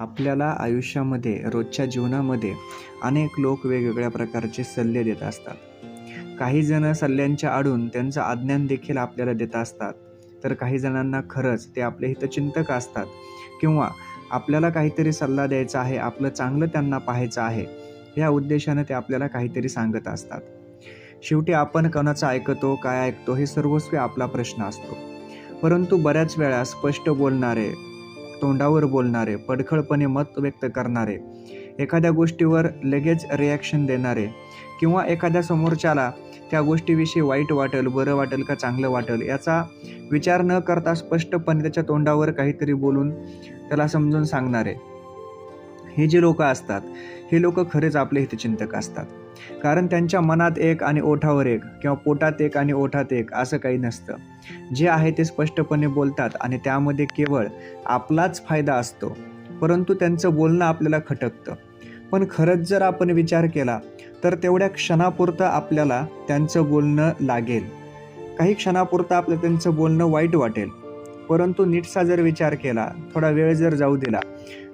आपल्याला आयुष्यामध्ये रोजच्या जीवनामध्ये अनेक लोक वेगवेगळ्या प्रकारचे सल्ले देत असतात. काही जण सल्ल्यांच्या आडून त्यांचं अज्ञान देखील आपल्याला देत असतात. तर काही जणांना खरंच ते आपले हितचिंतक असतात. किंवा आपल्याला काहीतरी सल्ला द्यायचा आहे आपलं चांगलं त्यांना पाहायचं आहे या उद्देशानं ते आपल्याला काहीतरी सांगत असतात. शेवटी आपण कोणाचं ऐकतो काय ऐकतो हे सर्वस्वी आपला प्रश्न असतो. परंतु बऱ्याच वेळा स्पष्ट बोलणारे तोंडावर बोलणारे पडखळपणे मत व्यक्त करणारे एखाद्या गोष्टीवर लगेच रिॲक्शन देणारे किंवा एखाद्या समोरच्याला त्या गोष्टीविषयी वाईट वाटेल बरं वाटेल का चांगलं वाटेल याचा विचार न करता स्पष्टपणे त्याच्या तोंडावर काहीतरी बोलून त्याला समजून सांगणारे. हे जे लोक असतात हे लोक खरेच आपले हितचिंतक असतात. कारण त्यांच्या मनात एक आणि ओठावर एक किंवा पोटात एक आणि ओठात एक असं काही नसतं. जे आहे ते स्पष्टपणे बोलतात आणि त्यामध्ये केवळ आपलाच फायदा असतो परंतु त्यांचं बोलणं आपल्याला खटकतं. पण खरंच जर आपण विचार केला तर तेवढ्या क्षणापुरतं आपल्याला त्यांचं बोलणं लागेल. काही क्षणापुरतं आपलं त्यांचं बोलणं वाईट वाटेल. परंतु नीटसा जर विचार केला थोडा वेळ जर जाऊ दिला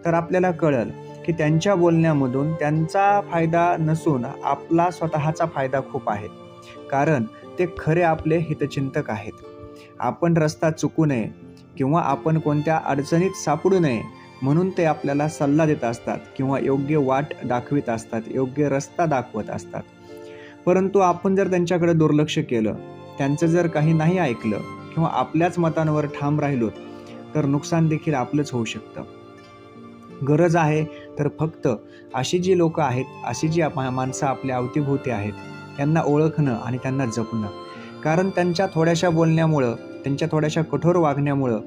तर आपल्याला कळल की त्यांच्या बोलण्यामधून त्यांचा फायदा नसून आपला स्वतःचा फायदा खूप आहे. कारण ते खरे आपले हितचिंतक आहेत. आपण रस्ता चुकू नये किंवा आपण कोणत्या अडचणीत सापडू नये म्हणून ते आपल्याला सल्ला देत असतात किंवा योग्य वाट दाखवित असतात योग्य रस्ता दाखवत असतात. परंतु आपण जर त्यांच्याकडे दुर्लक्ष केलं त्यांचं जर काही नाही ऐकलं किंवा आपल्याच मतांवर ठाम राहिलो तर नुकसान देखील आपलंच होऊ शकतं. गरज आहे तर फक्त अशी जी लोकं आहेत अशी जी आप- माणसं आपल्या अवतीभोवती आहेत त्यांना ओळखणं आणि त्यांना जपणं. कारण त्यांच्या थोड्याशा बोलण्यामुळं त्यांच्या थोड्याशा कठोर वागण्यामुळं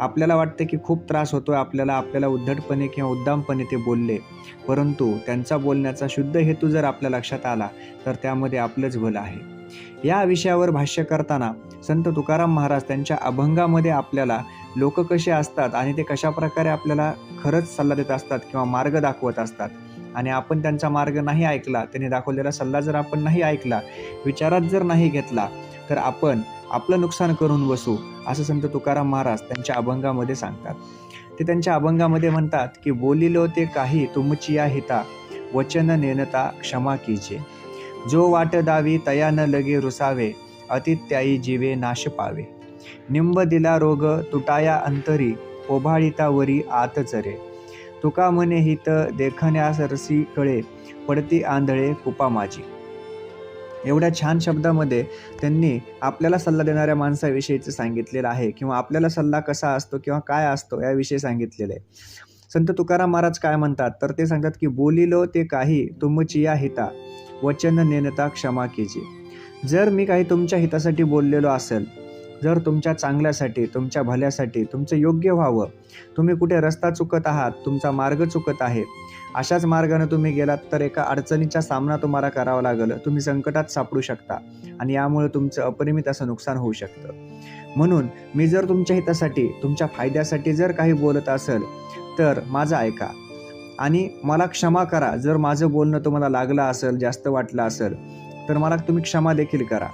आपल्याला वाटतं की खूप त्रास होतो आहे आपल्याला आपल्याला उद्धटपणे किंवा उद्दामपणे ते बोलले. परंतु त्यांचा बोलण्याचा शुद्ध हेतू जर आपल्या लक्षात आला तर त्यामध्ये आपलंच भलं आहे. या विषयावर भाष्य करताना संत तुकाराम महाराज त्यांच्या अभंगामध्ये आपल्याला लोक कसे असतात आणि ते कशाप्रकारे आपल्याला खरंच सल्ला देत असतात किंवा मार्ग दाखवत असतात. आणि आपण त्यांचा मार्ग नाही ऐकला त्यांनी दाखवलेला सल्ला जर आपण नाही ऐकला विचारात जर नाही घेतला तर आपण आपलं नुकसान करून बसू असं संत तुकाराम महाराज त्यांच्या अभंगामध्ये सांगतात. ते त्यांच्या अभंगामध्ये म्हणतात की बोलिलो ते काही तुमची या हिता वचन नेनता क्षमा कीजे. जो वाट दावी तया न लगे रुसावे अतित्यायी जीवे नाश पावे. निंब दिला रोग तुटाया अंतरी ओभाळितावरी आत चरे. तुका म्हणे हित देखण्यास रसी कळे पडती आंधळे कुपा माझी एवढ्या छान शब्दामध्ये त्यांनी आपल्याला सल्ला देणाऱ्या माणसाविषयीचं सांगितलेलं आहे किंवा आपल्याला सल्ला कसा असतो किंवा काय असतो याविषयी सांगितलेलं आहे. संत तुकाराम महाराज काय म्हणतात? तर ते सांगतात की बोलिलो ते काही तुमचिया हिता वचन नेनता क्षमा कीजे जर मी काही तुमच्या हितासाठी बोललेलो असेल जर तुमच्या चांगल्यासाठी तुमच्या भल्यासाठी तुमचं योग्य व्हावं तुम्ही कुठे रस्ता चुकत आहात तुमचा मार्ग चुकत आहे अशाच मार्गाने तुम्ही गेलात तर एका अडचणीचा सामना तुम्हाला करावा लागेल. तुम्ही संकटात सापडू शकता आणि यामुळे तुमचं अपरिमित असं नुकसान होऊ शकतं. म्हणून मी जर तुमच्या हितासाठी तुमच्या फायद्यासाठी जर काही बोलत असेल तर माझं ऐका. आणि मला क्षमा करा. जर माझं बोलणं तुम्हाला लागलं असेल जास्त वाटलं असेल तर मला तुम्ही क्षमा देखील करा.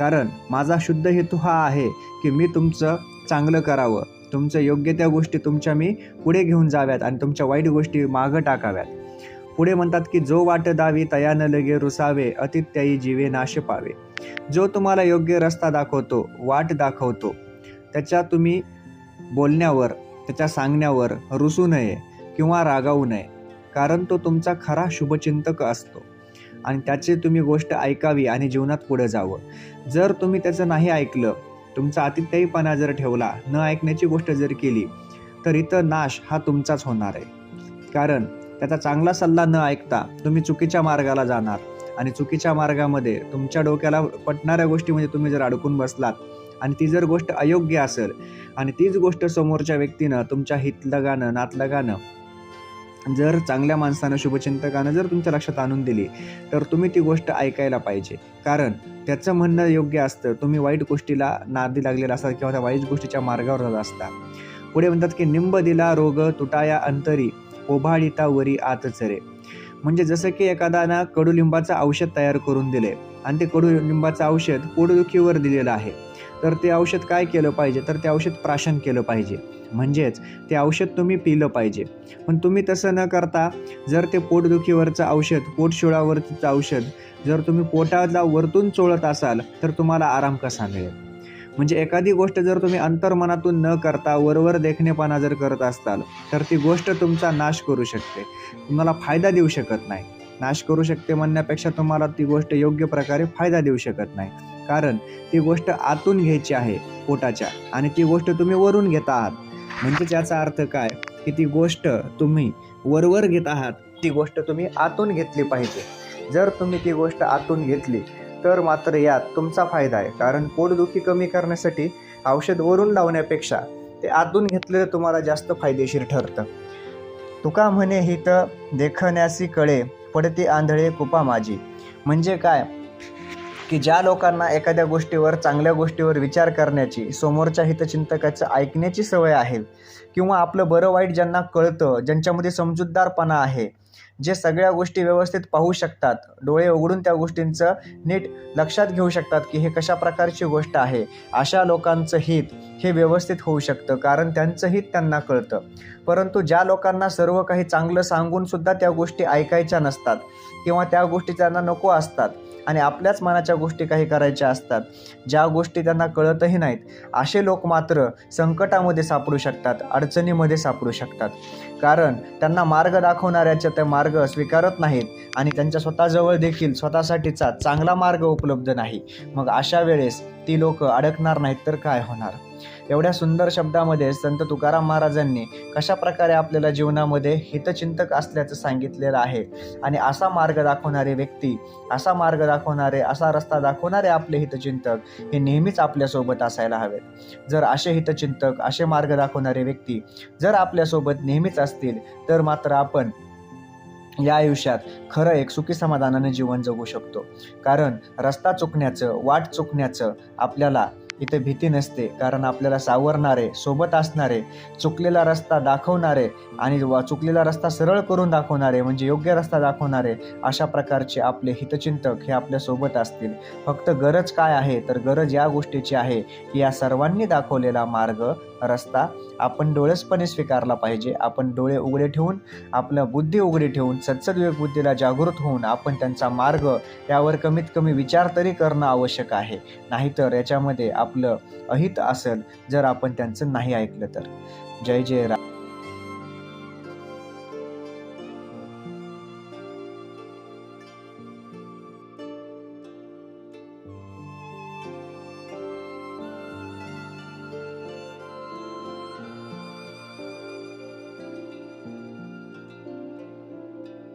कारण माझा शुद्ध हेतू हा आहे की मी तुमचं चांगलं करावं. तुमचं योग्य त्या गोष्टी तुमच्या मी पुढे घेऊन जाव्यात आणि तुमच्या वाईट गोष्टी मागं टाकाव्यात. पुढे म्हणतात की जो वाट दावी तया न लगे रुसावे अतित्यायी जीवे नाश पावे. जो तुम्हाला योग्य रस्ता दाखवतो वाट दाखवतो त्याच्या तुम्ही बोलण्यावर त्याच्या सांगण्यावर रुसू नये किंवा रागावू नये कारण तो तुमचा खरा शुभचिंतक असतो. आणि त्याची तुम्ही गोष्ट ऐकावी आणि जीवनात पुढे जावं. जर तुम्ही त्याचं नाही ऐकलं तुमचा आतिथ्यहीपणा जर ठेवला न ऐकण्याची गोष्ट जर केली तर इथं नाश हा तुमचाच होणार आहे. कारण त्याचा चांगला सल्ला न ऐकता तुम्ही चुकीच्या मार्गाला जाणार आणि चुकीच्या मार्गामध्ये तुमच्या डोक्याला पटणाऱ्या गोष्टीमध्ये म्हणजे तुम्ही जर अडकून बसलात आणि ती जर गोष्ट अयोग्य असेल आणि तीच गोष्ट समोरच्या व्यक्तीनं तुमच्या हितलगानं नातलगानं जर चांगल्या माणसानं शुभचिंतकानं जर तुमच्या लक्षात आणून दिली तर तुम्ही ती गोष्ट ऐकायला पाहिजे. कारण त्याचं म्हणणं योग्य असतं तुम्ही वाईट गोष्टीला नादी लागलेला असतात किंवा त्या वाईट गोष्टीच्या मार्गावर जात असता. पुढे म्हणतात की निंब दिला रोग तुटाया अंतरी ओभाळिता वरी आत चरे. म्हणजे जसं की एखाद्यानं कडुलिंबाचं औषध तयार करून दिले आणि ते कडुलिंबाचं औषध पोटदुखीवर दिलेलं आहे. तर ते औषध काय केलं पाहिजे? तर ते औषध प्राशन केलं पाहिजे. म्हणजेच ते औषध तुम्ही पिलं पाहिजे. पण तुम्ही तसं न करता जर ते पोटदुखीवरचं औषध पोटशिळावरचं औषध जर तुम्ही पोटाला वरतून चोळत असाल तर तुम्हाला आराम कसा मिळेल? म्हणजे एखादी गोष्ट जर तुम्ही अंतर्मनातून न करता वरवर देखणेपणा जर करत असाल तर ती गोष्ट तुमचा नाश करू शकते. तुम्हाला फायदा देऊ शकत नाही. नाश करू शकते म्हणण्यापेक्षा तुम्हाला ती गोष्ट योग्य प्रकारे फायदा देऊ शकत नाही. कारण ती गोष्ट आतून घ्यायची आहे पोटाच्या आणि ती गोष्ट तुम्ही वरून घेत आहात. म्हणजे याचा अर्थ काय? की ती गोष्ट तुम्ही वरवर घेत आहात. ती गोष्ट तुम्ही आतून घेतली पाहिजे. जर तुम्ही ती गोष्ट आतून घेतली तर मात्र यात तुमचा फायदा आहे. कारण पोटदुखी कमी करण्यासाठी औषध वरून लावण्यापेक्षा ते आतून घेतलेलं तुम्हाला जास्त फायदेशीर ठरतं. तुका म्हणे हित देखण्यासी कळे पडते आंधळे कुपा माझी म्हणजे काय? की ज्या लोकांना एखाद्या गोष्टीवर चांगल्या गोष्टीवर विचार करण्याची समोरच्या हितचिंतकाचं ऐकण्याची सवय आहे किंवा आपलं बरं वाईट ज्यांना कळतं ज्यांच्यामध्ये समजूतदारपणा आहे जे सगळ्या गोष्टी व्यवस्थित पाहू शकतात डोळे उघडून त्या गोष्टींचं नीट लक्षात घेऊ शकतात की हे कशा प्रकारची गोष्ट आहे. अशा लोकांचं हित हे व्यवस्थित होऊ शकतं कारण त्यांचं हित त्यांना कळतं. परंतु ज्या लोकांना सर्व काही चांगलं सांगून सुद्धा त्या गोष्टी ऐकायच्या नसतात किंवा त्या गोष्टी त्यांना नको असतात आणि आपल्याच मनाच्या गोष्टी काही करायच्या असतात ज्या गोष्टी त्यांना कळतही नाहीत असे लोक मात्र संकटामध्ये सापडू शकतात अडचणीमध्ये सापडू शकतात. कारण त्यांना मार्ग दाखवणाऱ्याच्या ते मार्ग मार्ग स्वीकारत नाहीत आणि त्यांच्या स्वतःजवळ देखील स्वतःसाठीचा चांगला मार्ग उपलब्ध नाही. मग अशा वेळेस ती लोक अडकणार नाहीत तर काय होणार? एवढ्या सुंदर शब्दामध्ये संत तुकाराम महाराजांनी कशा प्रकारे आपल्याला जीवनामध्ये हितचिंतक असल्याचं सांगितलेलं आहे आणि असा मार्ग दाखवणारे व्यक्ती असा मार्ग दाखवणारे असा रस्ता दाखवणारे आपले हितचिंतक हे नेहमीच आपल्यासोबत असायला हवेत. जर असे हितचिंतक असे मार्ग दाखवणारे व्यक्ती जर आपल्यासोबत नेहमीच असतील तर मात्र आपण या आयुष्यात खरं एक सुखी समाधानाने जीवन जगू शकतो. कारण रस्ता चुकण्याचं वाट चुकण्याचं आपल्याला इथे भीती नसते कारण आपल्याला सावरणारे सोबत असणारे चुकलेला रस्ता दाखवणारे आणि वा चुकलेला रस्ता सरळ करून दाखवणारे म्हणजे योग्य रस्ता दाखवणारे अशा प्रकारचे आपले हितचिंतक हे आपल्यासोबत असतील. फक्त गरज काय आहे? तर गरज या गोष्टीची आहे की या सर्वांनी दाखवलेला मार्ग रस्ता आपण डोळेसपणे स्वीकारला पाहिजे. आपण डोळे उघडे ठेवून आपलं बुद्धी उघडी ठेवून सत्सद्विवेक बुद्धीला जागृत होऊन आपण त्यांचा मार्ग यावर कमीत कमी विचार तरी करणं आवश्यक आहे. नाहीतर याच्यामध्ये आपलं अहित असेल जर आपण त्यांचं नाही ऐकलं तर. जय जय राम